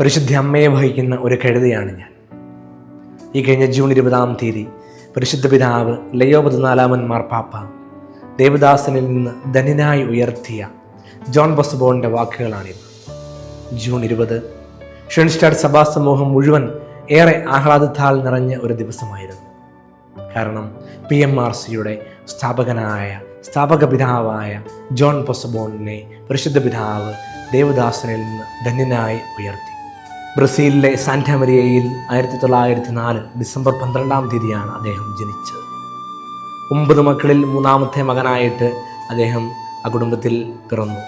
പരിശുദ്ധ അമ്മയെ വഹിക്കുന്ന ഒരു കഴുതയാണ് ഞാൻ. ഈ കഴിഞ്ഞ ജൂൺ ഇരുപതാം തീയതി പരിശുദ്ധ പിതാവ് ലയോ പതിനാലാമൻ മാർപ്പാപ്പ ദേവദാസനിൽ നിന്ന് ധനിനായി ഉയർത്തിയ ജോൺ ബസ്ബോണിന്റെ വാക്കുകളാണിത് ജൂൺ ഇരുപത് ഷൺസ്റ്റാഡ് സഭാ സമൂഹം മുഴുവൻ ഏറെ ആഹ്ലാദത്താൽ നിറഞ്ഞ ഒരു ദിവസമായിരുന്നു. കാരണം പി എം ആർ സിയുടെ സ്ഥാപകനായ സ്ഥാപക പിതാവായ ജോൺ പൊസബോണിനെ പരിശുദ്ധ പിതാവ് ദേവദാസനിൽ നിന്ന് ധന്യനായി ഉയർത്തി. ബ്രസീലിലെ സാന്റാമരിയയിൽ ആയിരത്തി തൊള്ളായിരത്തി നാല് ഡിസംബർ പന്ത്രണ്ടാം തീയതിയാണ് അദ്ദേഹം ജനിച്ചത്. ഒമ്പത് മക്കളിൽ മൂന്നാമത്തെ മകനായിട്ട് അദ്ദേഹം ആ കുടുംബത്തിൽ പിറന്നു.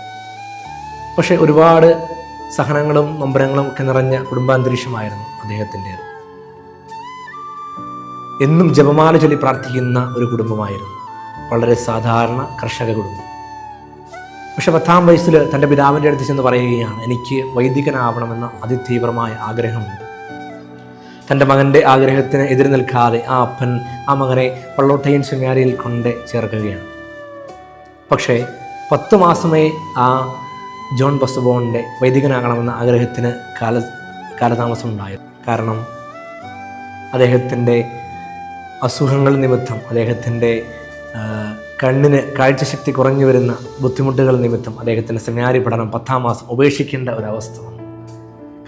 പക്ഷേ ഒരുപാട് സഹനങ്ങളും നൊമ്പരങ്ങളും ഒക്കെ നിറഞ്ഞ കുടുംബാന്തരീക്ഷമായിരുന്നു അദ്ദേഹത്തിന്റേത്. എന്നും ജപമാല ചൊല്ലി പ്രാർത്ഥിക്കുന്ന ഒരു കുടുംബമായിരുന്നു. വളരെ സാധാരണ കർഷക കുടുംബം. പക്ഷെ പത്താം വയസ്സിൽ തന്റെ പിതാവിന്റെ അടുത്ത് ചെന്ന് പറയുകയാണ് എനിക്ക് വൈദികനാവണമെന്ന അതിതീവ്രമായ ആഗ്രഹമുണ്ട്. തന്റെ മകന്റെ ആഗ്രഹത്തിന് എതിര് നിൽക്കാതെ ആ അപ്പൻ ആ മകനെ പള്ളോട്ടയൻ സെമിനാരിയിൽ കൊണ്ട് ചേർക്കുകയാണ്. പക്ഷേ പത്ത് മാസമേ ആ ജോൺ ബസ്ബോണിന്റെ വൈദികനാകണമെന്ന ആഗ്രഹത്തിന് കാല കാലതാമസം ഉണ്ടായിരുന്നു. കാരണം അദ്ദേഹത്തിന്റെ അസുഖങ്ങൾ നിമിത്തം അദ്ദേഹത്തിന്റെ കണ്ണിന് കാഴ്ചശക്തി കുറഞ്ഞു വരുന്ന ബുദ്ധിമുട്ടുകൾ നിമിത്തം അദ്ദേഹത്തിന്റെ സെമിനാരി പഠനം പത്താം മാസം ഉപേക്ഷിക്കേണ്ട ഒരവസ്ഥ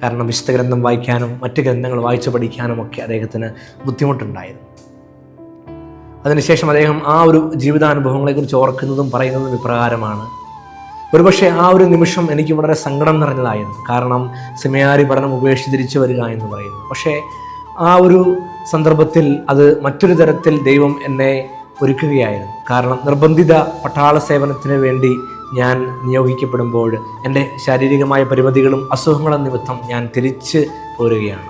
കാരണം വിശുദ്ധ ഗ്രന്ഥം വായിക്കാനും മറ്റ് ഗ്രന്ഥങ്ങൾ വായിച്ചു പഠിക്കാനും ഒക്കെ അദ്ദേഹത്തിന് ബുദ്ധിമുട്ടുണ്ടായിരുന്നു. അതിനുശേഷം അദ്ദേഹം ആ ഒരു ജീവിതാനുഭവങ്ങളെക്കുറിച്ച് ഓർക്കുന്നതും പറയുന്നതും ഇപ്രകാരമാണ്. ഒരുപക്ഷെ ആ ഒരു നിമിഷം എനിക്ക് വളരെ സങ്കടം നിറഞ്ഞതായിരുന്നു. കാരണം സെമിനാരി പഠനം ഉപേക്ഷിച്ച് തിരിച്ചു വരിക എന്ന് പറയുന്നു. പക്ഷേ ആ ഒരു സന്ദർഭത്തിൽ അത് മറ്റൊരു തരത്തിൽ ദൈവം എന്നെ ഒരുക്കുകയായിരുന്നു. കാരണം നിർബന്ധിത പട്ടാള സേവനത്തിന് വേണ്ടി ഞാൻ നിയോഗിക്കപ്പെടുമ്പോൾ എന്റെ ശാരീരികമായ പരിമിതികളും അസുഖങ്ങളും നിമിത്തം ഞാൻ തിരിച്ച് പോരുകയാണ്.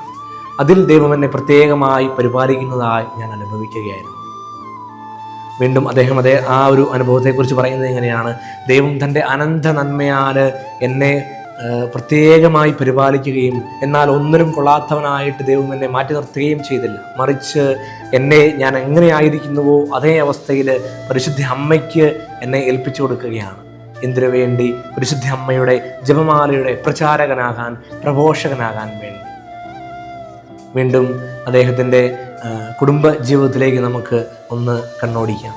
അതിൽ ദൈവം എന്നെ പ്രത്യേകമായി പരിപാലിക്കുന്നതായി ഞാൻ അനുഭവിക്കുകയായിരുന്നു. വീണ്ടും അദ്ദേഹം അതേ ആ ഒരു അനുഭവത്തെക്കുറിച്ച് പറയുന്നത് എങ്ങനെയാണ് ദൈവം തന്റെ അനന്ത നന്മയാൽ എന്നെ പ്രത്യേകമായി പരിപാലിക്കുകയും എന്നാൽ ഒന്നിനും കൊള്ളാത്തവനായിട്ട് ദൈവം എന്നെ മാറ്റി നിർത്തുകയും ചെയ്തില്ല. മറിച്ച് എന്നെ ഞാൻ എങ്ങനെയായിരിക്കുന്നുവോ അതേ അവസ്ഥയിൽ പരിശുദ്ധ അമ്മയ്ക്ക് എന്നെ ഏൽപ്പിച്ചു കൊടുക്കുകയാണ്. എന്തിനു വേണ്ടി? പരിശുദ്ധ അമ്മയുടെ ജപമാലയുടെ പ്രചാരകനാകാൻ പ്രഘോഷകനാകാൻ വേണ്ടി. വീണ്ടും അദ്ദേഹത്തിന്റെ കുടുംബ ജീവിതത്തിലേക്ക് നമുക്ക് ഒന്ന് കണ്ണോടിക്കാം.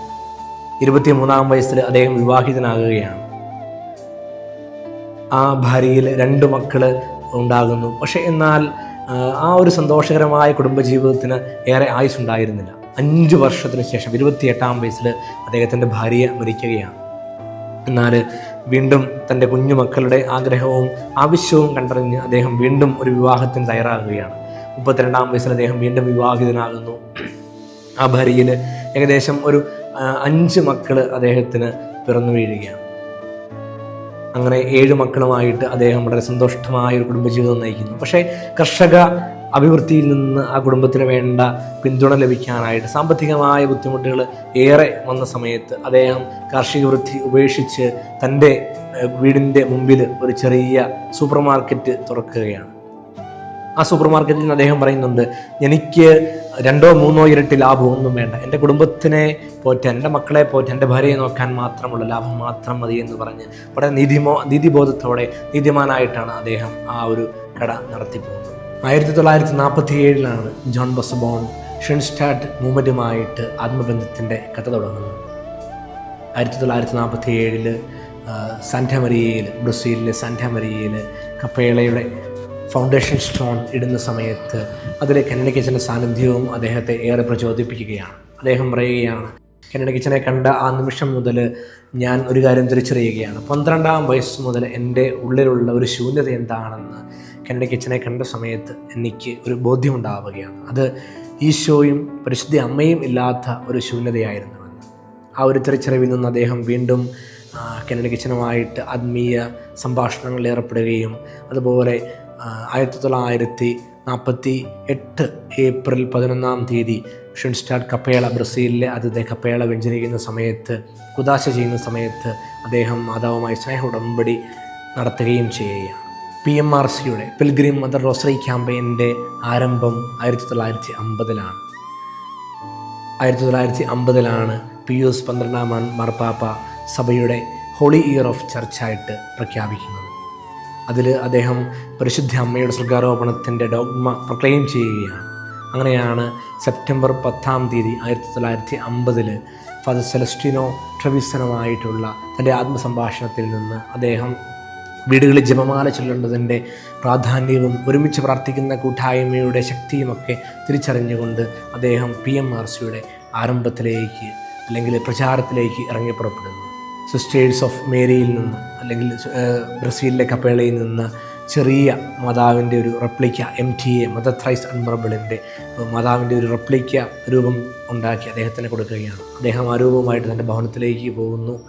ഇരുപത്തി മൂന്നാം വയസ്സിൽ അദ്ദേഹം വിവാഹിതനാകുകയാണ്. ആ ഭാര്യയിൽ രണ്ട് മക്കൾ ഉണ്ടാകുന്നു. പക്ഷെ എന്നാൽ ആ, ഒരു സന്തോഷകരമായ കുടുംബജീവിതത്തിന് ഏറെ ആയുസ് ഉണ്ടായിരുന്നില്ല അഞ്ച് വർഷത്തിന് ശേഷം ഇരുപത്തിയെട്ടാം വയസ്സിൽ അദ്ദേഹത്തിന്റെ ഭാര്യ മരിക്കുകയാണ്. എന്നാൽ വീണ്ടും തന്റെ കുഞ്ഞുമക്കളുടെ ആഗ്രഹവും ആവശ്യവും കണ്ടറിഞ്ഞ് അദ്ദേഹം വീണ്ടും ഒരു വിവാഹത്തിന് തയ്യാറാകുകയാണ്. മുപ്പത്തിരണ്ടാം വയസ്സിൽ അദ്ദേഹം വീണ്ടും വിവാഹിതനാകുന്നു. ആ ഭാര്യയിൽ ഏകദേശം ഒരു അഞ്ച് മക്കൾ അദ്ദേഹത്തിന് പിറന്നു വീഴുകയാണ്. അങ്ങനെ ഏഴ് മക്കളുമായിട്ട് അദ്ദേഹം വളരെ സന്തോഷമായ ഒരു കുടുംബജീവിതം നയിക്കുന്നു. പക്ഷേ കർഷക അഭിവൃദ്ധിയിൽ നിന്ന് ആ കുടുംബത്തിന് വേണ്ട പിന്തുണ ലഭിക്കാനായിട്ട് സാമ്പത്തികമായ ബുദ്ധിമുട്ടുകൾ ഏറെ വന്ന സമയത്ത് അദ്ദേഹം കാർഷിക വൃത്തി ഉപേക്ഷിച്ച് തന്റെ വീടിന്റെ മുമ്പിൽ ഒരു ചെറിയ സൂപ്പർ മാർക്കറ്റ് തുറക്കുകയാണ്. ആ സൂപ്പർ മാർക്കറ്റിൽ നിന്ന് അദ്ദേഹം പറയുന്നുണ്ട് എനിക്ക് രണ്ടോ മൂന്നോ ഇരട്ടി ലാഭമൊന്നും വേണ്ട. എന്റെ കുടുംബത്തിനെ പോറ്റ് എന്റെ മക്കളെ പോറ്റ് എന്റെ ഭാര്യയെ നോക്കാൻ മാത്രമുള്ള ലാഭം മാത്രം മതി എന്ന് പറഞ്ഞ് വളരെ നീതിമോ നീതിബോധത്തോടെ നീതിമാനായിട്ടാണ് അദ്ദേഹം ആ ഒരു കട നടത്തിപ്പോകുന്നത് ആയിരത്തി തൊള്ളായിരത്തി നാൽപ്പത്തി ഏഴിലാണ് ജോൺ ബസബോൺ ഷെൻസ്റ്റാറ്റ് മൂവ്മെന്റുമായിട്ട് ആത്മബന്ധത്തിന്റെ കഥ തുടങ്ങുന്നത്. ആയിരത്തി തൊള്ളായിരത്തി നാൽപ്പത്തി ഏഴിൽ സാന്റാമരിയയിൽ ബ്രസീലിലെ സാന്റാമരിയയിൽ കപ്പേളയുടെ ഫൗണ്ടേഷൻ സ്റ്റോൺ ഇടുന്ന സമയത്ത് അതിലെ കന്നഡ കിച്ചന്റെ സാന്നിധ്യവും അദ്ദേഹത്തെ ഏറെ പ്രചോദിപ്പിക്കുകയാണ്. അദ്ദേഹം പറയുകയാണ് കന്നഡ കിച്ചനെ കണ്ട ആ നിമിഷം മുതൽ ഞാൻ ഒരു കാര്യം തിരിച്ചറിയുകയാണ്. പന്ത്രണ്ടാം വയസ്സ് മുതൽ എന്റെ ഉള്ളിലുള്ള ഒരു ശൂന്യത എന്താണെന്ന് കന്നഡ കിച്ചനെ കണ്ട സമയത്ത് എനിക്ക് ഒരു ബോധ്യമുണ്ടാവുകയാണ്. അത് ഈശോയും പരിശുദ്ധ അമ്മയും ഇല്ലാത്ത ഒരു ശൂന്യതയായിരുന്നുവെന്ന്. ആ ഒരു തിരിച്ചറിവിൽ നിന്ന് അദ്ദേഹം വീണ്ടും കന്നഡ കിച്ചനുമായിട്ട് ആത്മീയ സംഭാഷണങ്ങളിൽ ഏർപ്പെടുകയും അതുപോലെ ആയിരത്തി തൊള്ളായിരത്തി നാൽപ്പത്തി എട്ട് ഏപ്രിൽ പതിനൊന്നാം തീയതി ഷുൻസ്റ്റാഡ് കപ്പേള ബ്രസീലിലെ ആദ്യത്തെ കപ്പേള വ്യഞ്ജനിക്കുന്ന സമയത്ത് കുദാശ ചെയ്യുന്ന സമയത്ത് അദ്ദേഹം മാതാവുമായി സ്നേഹ ഉടമ്പടി നടത്തുകയും ചെയ്യുകയാണ്. പി എം ആർ സിയുടെ പിൽഗ്രിം മദർ റോസറി ക്യാമ്പയിന്റെ ആരംഭം ആയിരത്തി തൊള്ളായിരത്തി അമ്പതിലാണ്. ആയിരത്തി തൊള്ളായിരത്തി അമ്പതിലാണ് പിയൂസ് പന്ത്രണ്ടാം മാർപ്പാപ്പ സഭയുടെ ഹോളി ഇയർ ഓഫ് ചർച്ചായിട്ട് പ്രഖ്യാപിക്കുന്നത്. അതിൽ അദ്ദേഹം പരിശുദ്ധ അമ്മയുടെ സ്വർഗാരോപണത്തിന്റെ ഡോഗ്മ പ്രൊക്ലെയിം ചെയ്യുകയാണ്. അങ്ങനെയാണ് സെപ്റ്റംബർ പത്താം തീയതി ആയിരത്തി തൊള്ളായിരത്തി അമ്പതിൽ ഫാദർ സെലസ്റ്റിനോ ട്രവിസനുമായിട്ടുള്ള തന്റെ ആത്മസംഭാഷണത്തിൽ നിന്ന് അദ്ദേഹം വീടുകളിൽ ജപമാല ചൊല്ലേണ്ടതിന്റെ പ്രാധാന്യവും ഒരുമിച്ച് പ്രാർത്ഥിക്കുന്ന കൂട്ടായ്മയുടെ ശക്തിയുമൊക്കെ തിരിച്ചറിഞ്ഞുകൊണ്ട് അദ്ദേഹം പി എം ആർ സിയുടെ ആരംഭത്തിലേക്ക് അല്ലെങ്കിൽ പ്രചാരത്തിലേക്ക് ഇറങ്ങി പുറപ്പെടുന്നു. സിസ്റ്റേഴ്സ് ഓഫ് മേരിയിൽ നിന്ന് അല്ലെങ്കിൽ ബ്രസീലിലെ കപ്പേളയിൽ നിന്ന് ചെറിയ മാതാവിന്റെ ഒരു replica M T A mother thrice അൺമറബിളിന്റെ മാതാവിന്റെ ഒരു റെപ്ലിക്ക രൂപം ഉണ്ടാക്കി അദ്ദേഹത്തിന് കൊടുക്കുകയാണ്. അദ്ദേഹം ആ രൂപമായിട്ട് തന്റെ ഭവനത്തിലേക്ക് പോകുന്നു.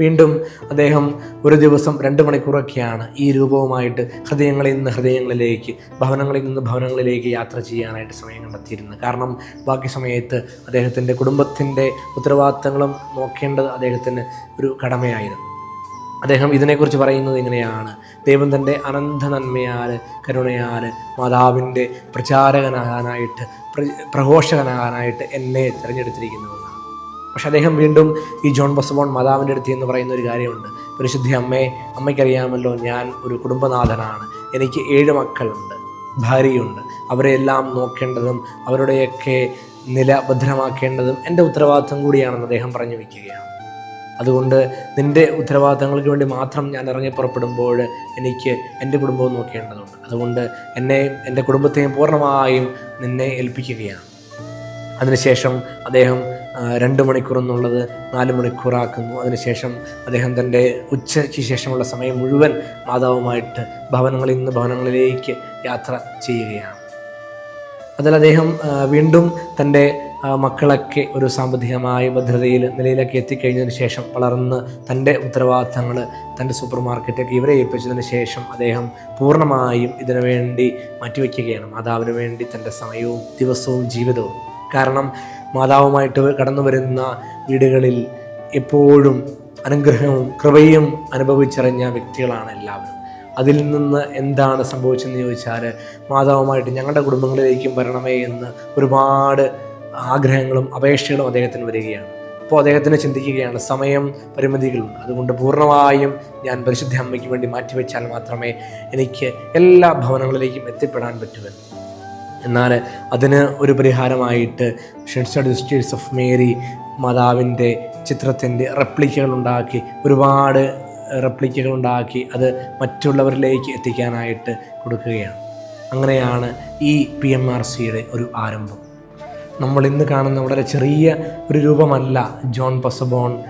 വീണ്ടും അദ്ദേഹം ഒരു ദിവസം രണ്ട് മണിക്കൂറൊക്കെയാണ് ഈ രൂപവുമായിട്ട് ഹൃദയങ്ങളിൽ നിന്ന് ഹൃദയങ്ങളിലേക്ക് ഭവനങ്ങളിൽ നിന്ന് ഭവനങ്ങളിലേക്ക് യാത്ര ചെയ്യാനായിട്ട് സമയം കണ്ടെത്തിയിരുന്നു കാരണം ബാക്കി സമയത്ത് അദ്ദേഹത്തിന്റെ കുടുംബത്തിന്റെ ഉത്തരവാദിത്തങ്ങളും നോക്കേണ്ടത് അദ്ദേഹത്തിന് ഒരു കടമയായിരുന്നു. അദ്ദേഹം ഇതിനെക്കുറിച്ച് പറയുന്നത് ഇങ്ങനെയാണ്. ദൈവം തന്റെ അനന്ത നന്മയാൽ കരുണയാൽ മാതാവിന്റെ പ്രചാരകനാകാനായിട്ട് പ്രഘോഷകനാകാനായിട്ട് എന്നെ തിരഞ്ഞെടുത്തിരിക്കുന്നുവെന്നാണ് പക്ഷെ അദ്ദേഹം വീണ്ടും ഈ ജോൺ ബസബോൺ മാതാവിന്റെ അടുത്ത് എന്ന് പറയുന്ന ഒരു കാര്യമുണ്ട്. പരിശുദ്ധി അമ്മയെ അമ്മയ്ക്കറിയാമല്ലോ ഞാൻ ഒരു കുടുംബനാഥനാണ്. എനിക്ക് ഏഴ് മക്കളുണ്ട് ഭാര്യയുണ്ട്. അവരെല്ലാം നോക്കേണ്ടതും അവരുടെയൊക്കെ നില ഭദ്രമാക്കേണ്ടതും എന്റെ ഉത്തരവാദിത്വം കൂടിയാണെന്ന് അദ്ദേഹം പറഞ്ഞു വയ്ക്കുകയാണ്. അതുകൊണ്ട് നിന്റെ ഉത്തരവാദിത്തങ്ങൾക്ക് വേണ്ടി മാത്രം ഞാൻ ഇറങ്ങി പുറപ്പെടുമ്പോൾ എനിക്ക് എന്റെ കുടുംബവും നോക്കേണ്ടതുണ്ട്. അതുകൊണ്ട് എന്നെ എന്റെ കുടുംബത്തെയും പൂർണമായും നിന്നെ ഏൽപ്പിക്കുകയാണ്. അതിനുശേഷം അദ്ദേഹം രണ്ട് മണിക്കൂർ എന്നുള്ളത് നാല് മണിക്കൂറാക്കുന്നു. അതിനുശേഷം അദ്ദേഹം തന്റെ ഉച്ചയ്ക്ക് ശേഷമുള്ള സമയം മുഴുവൻ മാതാവുമായിട്ട് ഭവനങ്ങളിൽ നിന്ന് ഭവനങ്ങളിലേക്ക് യാത്ര ചെയ്യുകയാണ്. അതിൽ അദ്ദേഹം വീണ്ടും തന്റെ മക്കളൊക്കെ ഒരു സാമ്പത്തികമായ ഭദ്രതയിൽ നിലയിലൊക്കെ എത്തിക്കഴിഞ്ഞതിന് ശേഷം വളർന്ന് തന്റെ ഉത്തരവാദിത്തങ്ങൾ തന്റെ സൂപ്പർ മാർക്കറ്റൊക്കെ ഇവരെ ഏൽപ്പിച്ചതിന് ശേഷം അദ്ദേഹം പൂർണമായും ഇതിനു വേണ്ടി മാറ്റിവെക്കുകയാണ്. മാതാവിന് വേണ്ടി തന്റെ സമയവും ദിവസവും ജീവിതവും കാരണം മാതാവുമായിട്ട് കടന്നു വരുന്ന വീടുകളിൽ എപ്പോഴും അനുഗ്രഹവും കൃപയും അനുഭവിച്ചറിഞ്ഞ വ്യക്തികളാണ് എല്ലാവരും. അതിൽ നിന്ന് എന്താണ് സംഭവിച്ചതെന്ന് ചോദിച്ചാൽ മാതാവുമായിട്ട് ഞങ്ങളുടെ കുടുംബങ്ങളിലേക്കും വരണമേ എന്ന് ഒരുപാട് ആഗ്രഹങ്ങളും അപേക്ഷകളും അദ്ദേഹത്തിന് വരികയാണ്. അപ്പോൾ അദ്ദേഹത്തിന് ചിന്തിക്കുകയാണ് സമയം പരിമിതികളുണ്ട്. അതുകൊണ്ട് പൂർണമായും ഞാൻ പരിശുദ്ധ അമ്മയ്ക്ക് വേണ്ടി മാറ്റിവെച്ചാൽ മാത്രമേ എനിക്ക് എല്ലാ ഭവനങ്ങളിലേക്കും എത്തിപ്പെടാൻ പറ്റുമെന്ന് എന്നാൽ അതിന് ഒരു പരിഹാരമായിട്ട് ഷെൻസ്റ്റഡ് സിസ്റ്റേഴ്സ് ഓഫ് മേരി മാതാവിന്റെ ചിത്രത്തിന്റെ റെപ്ലിക്കകൾ ഉണ്ടാക്കി ഒരുപാട് റെപ്ലിക്കകൾ ഉണ്ടാക്കി അത് മറ്റുള്ളവരിലേക്ക് എത്തിക്കാനായിട്ട് കൊടുക്കുകയാണ്. അങ്ങനെയാണ് ഈ പി എം ആർ സിയുടെ ഒരു ആരംഭം. നമ്മൾ ഇന്ന് കാണുന്ന വളരെ ചെറിയ ഒരു രൂപമല്ല ജോൺ പസബോൺ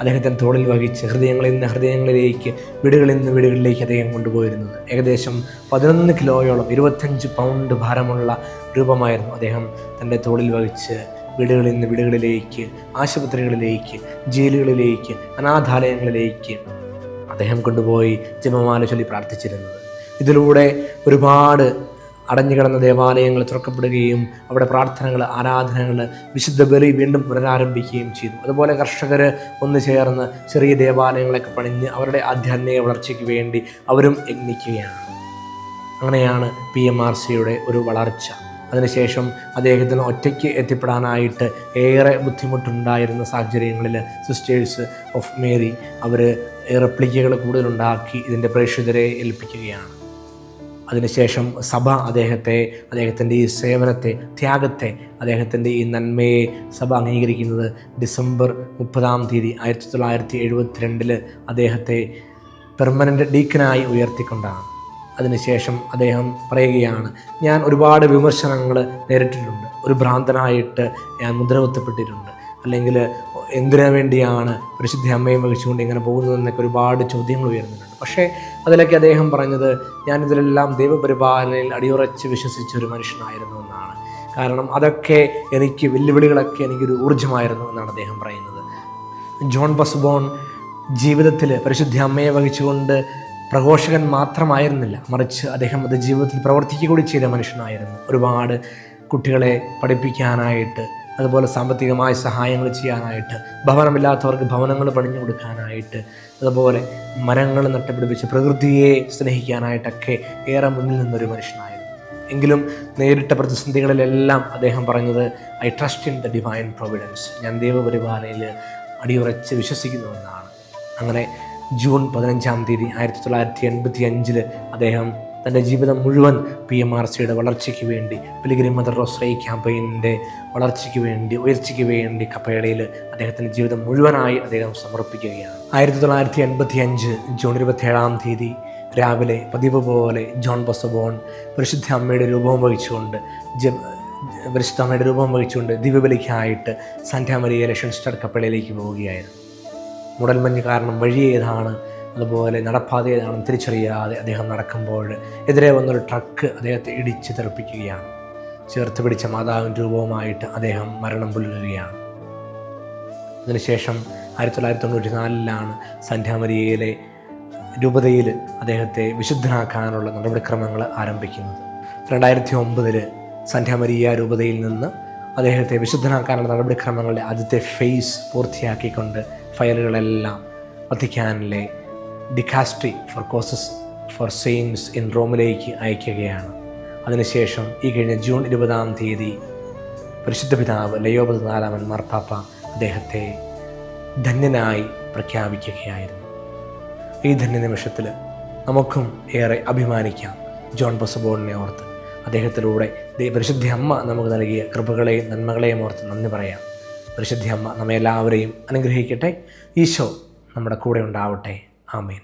അദ്ദേഹത്തിന്റെ തോളിൽ വഹിച്ച് ഹൃദയങ്ങളിൽ നിന്ന് ഹൃദയങ്ങളിലേക്ക് വീടുകളിൽ നിന്ന് വീടുകളിലേക്ക് അദ്ദേഹം കൊണ്ടുപോയിരുന്നത്. ഏകദേശം പതിനൊന്ന് കിലോയോളം ഇരുപത്തഞ്ച് പൗണ്ട് ഭാരമുള്ള രൂപമായിരുന്നു അദ്ദേഹം തന്റെ തോളിൽ വഹിച്ച് വീടുകളിൽ നിന്ന് വീടുകളിലേക്ക് ആശുപത്രികളിലേക്ക് ജയിലുകളിലേക്ക് അനാഥാലയങ്ങളിലേക്ക് അദ്ദേഹം കൊണ്ടുപോയി ജപമാല ചൊല്ലി പ്രാർത്ഥിച്ചിരുന്നത്. ഇതിലൂടെ ഒരുപാട് അടഞ്ഞുകിടന്ന ദേവാലയങ്ങൾ തുറക്കപ്പെടുകയും അവിടെ പ്രാർത്ഥനകൾ ആരാധനകൾ വിശുദ്ധ ബലി വീണ്ടും പുനരാരംഭിക്കുകയും ചെയ്തു. അതുപോലെ കർഷകർ ഒന്ന് ചേർന്ന് ചെറിയ ദേവാലയങ്ങളൊക്കെ പണിഞ്ഞ് അവരുടെ ആധ്യാത്മിക വളർച്ചയ്ക്ക് വേണ്ടി അവരും യജ്ഞിക്കുകയാണ്. അങ്ങനെയാണ് പി എം ആർ സിയുടെ ഒരു വളർച്ച. അതിനുശേഷം അദ്ദേഹത്തിന് ഒറ്റയ്ക്ക് എത്തിപ്പെടാനായിട്ട് ഏറെ ബുദ്ധിമുട്ടുണ്ടായിരുന്ന സാഹചര്യങ്ങളിൽ സിസ്റ്റേഴ്സ് ഓഫ് മേരി അവർ റെപ്ലിക്കകൾ കൂടുതലുണ്ടാക്കി ഇതിന്റെ പ്രേക്ഷിതരെ ഏൽപ്പിക്കുകയാണ്. അതിനുശേഷം സഭ അദ്ദേഹത്തെ അദ്ദേഹത്തിന്റെ ഈ സേവനത്തെ ത്യാഗത്തെ അദ്ദേഹത്തിന്റെ ഈ നന്മയെ സഭ അംഗീകരിക്കുന്നത് ഡിസംബർ മുപ്പതാം തീയതി ആയിരത്തി തൊള്ളായിരത്തി എഴുപത്തിരണ്ടിൽ അദ്ദേഹത്തെ പെർമനന്റ് ഡീക്കനായി ഉയർത്തിക്കൊണ്ടാണ്. അതിനുശേഷം അദ്ദേഹം പറയുകയാണ് ഞാൻ ഒരുപാട് വിമർശനങ്ങൾ നേരിട്ടിട്ടുണ്ട്. ഒരു ഭ്രാന്തനായിട്ട് ഞാൻ മുദ്രകുത്തപ്പെട്ടിട്ടുണ്ട്. അല്ലെങ്കിൽ എന്തിനു വേണ്ടിയാണ് പരിശുദ്ധ അമ്മയും വഹിച്ചുകൊണ്ട് ഇങ്ങനെ പോകുന്നതെന്നൊക്കെ ഒരുപാട് ചോദ്യങ്ങൾ ഉയർന്നിട്ടുണ്ട് പക്ഷേ അതിലൊക്കെ അദ്ദേഹം പറഞ്ഞത് ഞാനിതിലെല്ലാം ദൈവപരിപാലനയിൽ അടിയുറച്ച് വിശ്വസിച്ച ഒരു മനുഷ്യനായിരുന്നു എന്നാണ്. കാരണം അതൊക്കെ എനിക്ക് വെല്ലുവിളികളൊക്കെ എനിക്കൊരു ഊർജമായിരുന്നു എന്നാണ് അദ്ദേഹം പറയുന്നത്. ജോൺ ബസ്ബോൺ ജീവിതത്തിൽ പരിശുദ്ധ അമ്മയെ വഹിച്ചുകൊണ്ട് പ്രഘോഷകൻ മാത്രമായിരുന്നില്ല. മറിച്ച് അദ്ദേഹം അത് ജീവിതത്തിൽ പ്രവർത്തിക്കുക കൂടി ചെയ്ത മനുഷ്യനായിരുന്നു. ഒരുപാട് കുട്ടികളെ പഠിപ്പിക്കാനായിട്ട് അതുപോലെ സാമ്പത്തികമായ സഹായങ്ങൾ ചെയ്യാനായിട്ട് ഭവനമില്ലാത്തവർക്ക് ഭവനങ്ങൾ പണിഞ്ഞു കൊടുക്കാനായിട്ട് അതുപോലെ മരങ്ങൾ നട്ടുപിടിപ്പിച്ച് പ്രകൃതിയെ സ്നേഹിക്കാനായിട്ടൊക്കെ ഏറെ മുന്നിൽ നിന്നൊരു മനുഷ്യനായിരുന്നു. എങ്കിലും നേരിട്ട പ്രതിസന്ധികളിലെല്ലാം അദ്ദേഹം പറഞ്ഞത് I trust in the divine providence ഞാൻ ദൈവപരിപാലനയിൽ അടിയുറച്ച് വിശ്വസിക്കുന്നുവെന്നാണ്. അങ്ങനെ ജൂൺ പതിനഞ്ചാം തീയതി ആയിരത്തി തൊള്ളായിരത്തി എൺപത്തി അഞ്ചിൽ അദ്ദേഹം തന്റെ ജീവിതം മുഴുവൻ പി എം ആർ സിയുടെ വളർച്ചയ്ക്ക് വേണ്ടി പിലിഗ്രി മദർ റോസ്രൈ ക്യാമ്പയിന്റെ വളർച്ചയ്ക്ക് വേണ്ടി ഉയർച്ചയ്ക്ക് വേണ്ടി കപ്പേളയിൽ അദ്ദേഹത്തിന്റെ ജീവിതം മുഴുവനായി അദ്ദേഹം സമർപ്പിക്കുകയാണ്. ആയിരത്തി തൊള്ളായിരത്തി എൺപത്തി അഞ്ച് ജൂൺ ഇരുപത്തേഴാം തീയതി രാവിലെ പതിവ് പോലെ ജോൺ ബസബോൺ പരിശുദ്ധ അമ്മയുടെ രൂപം വഹിച്ചുകൊണ്ട് ജ പരിശുദ്ധ അമ്മയുടെ രൂപം വഹിച്ചുകൊണ്ട് ദിവ്യബലിക്കായിട്ട് സാന്റാമരിയ ലക്ഷൻ സ്റ്റാർ കപ്പേളയിലേക്ക് പോവുകയായിരുന്നു. മുടൽമഞ്ഞ് കാരണം വഴി ഏതാണ് അതുപോലെ നടപ്പാതയാണെന്ന് തിരിച്ചറിയാതെ അദ്ദേഹം നടക്കുമ്പോൾ എതിരെ വന്നൊരു ട്രക്ക് അദ്ദേഹത്തെ ഇടിച്ച് തെറിപ്പിക്കുകയാണ്. ചേർത്ത് പിടിച്ച മാതാവിന്റെ രൂപവുമായിട്ട് അദ്ദേഹം മരണം പുല്ലുകയാണ് അതിനുശേഷം ആയിരത്തി തൊള്ളായിരത്തി തൊണ്ണൂറ്റി നാലിലാണ് സന്ധ്യാമരിയയിലെ രൂപതയിൽ അദ്ദേഹത്തെ വിശുദ്ധനാക്കാനുള്ള നടപടിക്രമങ്ങൾ ആരംഭിക്കുന്നത്. രണ്ടായിരത്തി ഒമ്പതിൽ സന്ധ്യാമരിയ രൂപതയിൽ നിന്ന് അദ്ദേഹത്തെ വിശുദ്ധനാക്കാനുള്ള നടപടിക്രമങ്ങളുടെ ആദ്യത്തെ ഫേസ് പൂർത്തിയാക്കിക്കൊണ്ട് ഫയലുകളെല്ലാം വത്തിക്കാനിലെ dicastery for causes for saints in റോമിലേക്ക് അയക്കുകയാണ്. അതിനുശേഷം ഈ കഴിഞ്ഞ ജൂൺ ഇരുപതാം തീയതി പരിശുദ്ധ പിതാവ് ലയോപത് നാലാമൻ മാർപ്പാപ്പ അദ്ദേഹത്തെ ധന്യനായി പ്രഖ്യാപിക്കുകയായിരുന്നു. ഈ ധന്യ നിമിഷത്തിൽ നമുക്കും ഏറെ അഭിമാനിക്കാം ജോൺ ബസബോണിനെ ഓർത്ത്. അദ്ദേഹത്തിലൂടെ പരിശുദ്ധ അമ്മ നമുക്ക് നൽകിയ കൃപകളെയും നന്മകളെയും ഓർത്ത് നന്ദി പറയാം. പരിശുദ്ധ അമ്മ നമ്മെല്ലാവരെയും അനുഗ്രഹിക്കട്ടെ. ഈശോ നമ്മുടെ കൂടെ ഉണ്ടാവട്ടെ. ആമേൻ